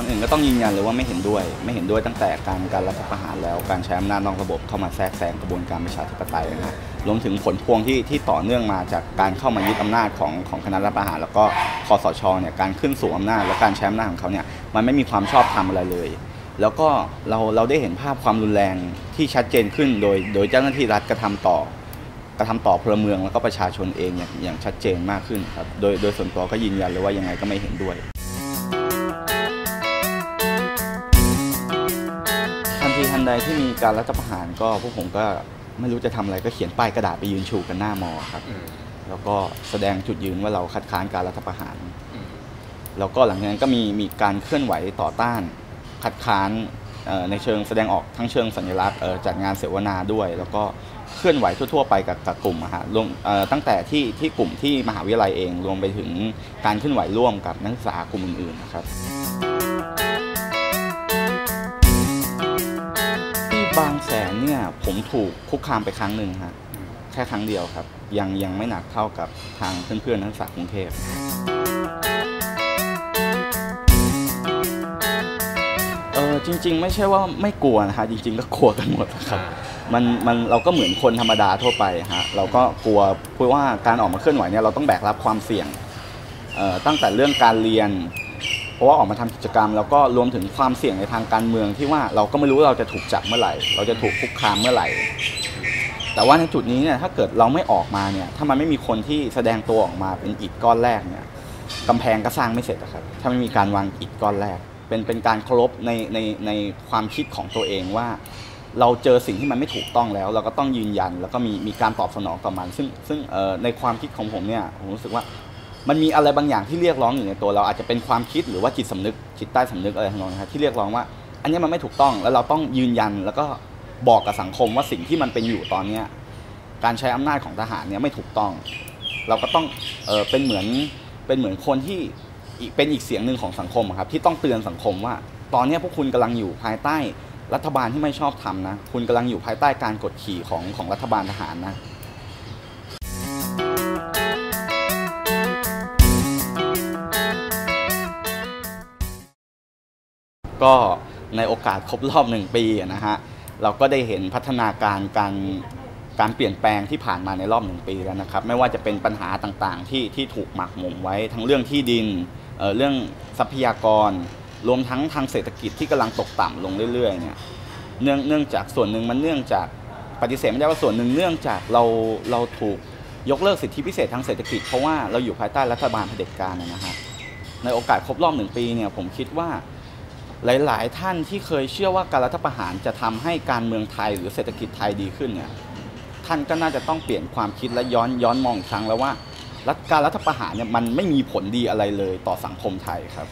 อนอื่นก็ต้องยืนยันเลยว่าไม่เห็นด้วย ไม่เห็นด้วยตั้งแต่การการรัฐประหารแล้วการใช้อำนาจนอกระบบเข้ามาแทรกแซงกระบวนการประชาธิปไตยนะฮะรวมถึงผลพวงที่ที่ต่อเนื่องมาจากการเข้ามายึดอำนาจของของคณะรัฐประหาร แล้วก็คอสชเนี่ยการขึ้นสู่อำนาจและการใช้อำนาจของเขาเนี่ยมันไม่มีความชอบธรรมอะไรเลย แล้วก็เราเราได้เห็นภาพความรุนแรงที่ชัดเจนขึ้นโดยโดยเจ้าหน้าที่รัฐกระทำต่อกระทำต่อพลเมืองแล้วก็ประชาชนเองอย่างอย่างชัดเจนมากขึ้นครับโดยโดยส่วนตัวก็ยืนยันเลยว่ายังไงก็ไม่เห็นด้วย ทันทีทันใดที่มีการรัฐประหารก็พวกผมก็ไม่รู้จะทำอะไรก็เขียนป้ายกระดาษไปยืนชูกันหน้ามอครับ แล้วก็แสดงจุดยืนว่าเราคัดค้านการรัฐประหาร แล้วก็หลังจากนั้นก็มีมีการเคลื่อนไหวต่อต้าน คัดค้านเอ่อในเชิงแสดงออกทั้งเชิงสัญลักษณ์เอ่อจัดงานเสวนาด้วย แล้วก็เคลื่อนไหวทั่ว ๆ ไปกับกับกลุ่มอะฮะรวมเอ่อตั้งแต่ที่ที่กลุ่มที่มหาวิทยาลัยเองรวมไปถึงการเคลื่อนไหวร่วมกับนักศึกษากลุ่มอื่นๆนะครับ บางแสนเนี่ยผมถูกคุกคามไปครั้งหนึ่งฮะแค่ครั้งเดียวครับ ยังยังไม่หนักเท่ากับทางเพื่อนๆนักศึกษากรุงเทพเออจริง ๆ ไม่ใช่ว่าไม่กลัวนะฮะจริง ๆ ก็กลัวกันหมดนะครับมันมันเราก็เหมือนคนธรรมดาทั่วไปฮะเราก็กลัวเพราะว่าการออกมาเคลื่อนไหวเนี่ยเราต้องแบกรับความเสี่ยงเอ่อตั้งแต่เรื่องการเรียนเพ ราะว่าออกมาทำกิจกรรม แล้วก็รวมถึงความเสี่ยงในทางการเมืองที่ว่าเราก็ไม่รู้เราจะถูกจับเมื่อไหร่ เราจะถูกคุกคามเมื่อไหร่ แต่ว่าในจุดนี้เนี่ยถ้าเกิดเราไม่ออกมาเนี่ยถ้ามันไม่มีคนที่แสดงตัวออกมาเป็นอิฐก้อนแรกเนี่ยกำแพงก็สร้างไม่เสร็จครับ ถ้าไม่มีการวางอิฐก้อนแรก เป็นเป็นการเคารพในในในความคิดของตัวเองว่า เราเจอสิ่งที่มันไม่ถูกต้องแล้ว เราก็ต้องยืนยัน แล้วก็มีมีการตอบสนองต่อมัน ซึ่งซึ่งเอ่อในความคิดของผมเนี่ยผมรู้สึกว่า มันมีอะไรบางอย่างที่เรียกร้องอยู่ในตัวเราอาจจะเป็นความคิดหรือว่าจิตสำนึกจิตใต้สำนึกอะไรทั้งนั้นครับที่เรียกร้องว่า อันนี้มันไม่ถูกต้องแล้วเราต้องยืนยันแล้วก็บอกกับสังคมว่าสิ่งที่มันเป็นอยู่ตอนเนี้การใช้อำนาจของทหารเนี่ยไม่ถูกต้อง เราก็ต้องเออเป็นเหมือนเป็นเหมือนคนที่อีกเป็นอีกเสียงหนึ่งของสังคมครับที่ต้องเตือนสังคมว่า ตอนนี้พวกคุณกำลังอยู่ภายใต้รัฐบาลที่ไม่ชอบทำนะ คุณกำลังอยู่ภายใต้การกดขี่ของของรัฐบาลทหารนะ ก็ในโอกาสครบรอบหนึ่งปีนะฮะเราก็ได้เห็นพัฒนาการการการเปลี่ยนแปลงที่ผ่านมาในรอบหนึ่งปีแล้วนะครับไม่ว่าจะเป็นปัญหาต่างๆ ที่ที่ถูกหมักหมมไว้ทั้งเรื่องที่ดินเเรื่องทรัพยากร รวมทั้งทางเศรษฐกิจที่กำลังตกต่ำลงเรื่อยๆเนี่ยเนื่องเนื่องจากส่วนหนึ่งมันเนื่องจากปฏิเสธไม่ได้ว่าส่วนหนึ่งเนื่องจากเราเราถูกยกเลิกสิทธิพิเศษทางเศรษฐกิจเพราะว่าเราอยู่ภายใต้รัฐบาลเผด็จการนะฮะในโอกาสครบรอบหนึ่งปีเนี่ยผมคิดว่า หลาย ๆ ท่านที่เคยเชื่อว่าการรัฐประหารจะทำให้การเมืองไทยหรือเศรษฐกิจไทยดีขึ้นเนี่ยท่านก็น่าจะต้องเปลี่ยนความคิดและย้อนย้อนมองครั้งแล้วว่าการรัฐประหารเนี่ยมันไม่มีผลดีอะไรเลยต่อสังคมไทยครับ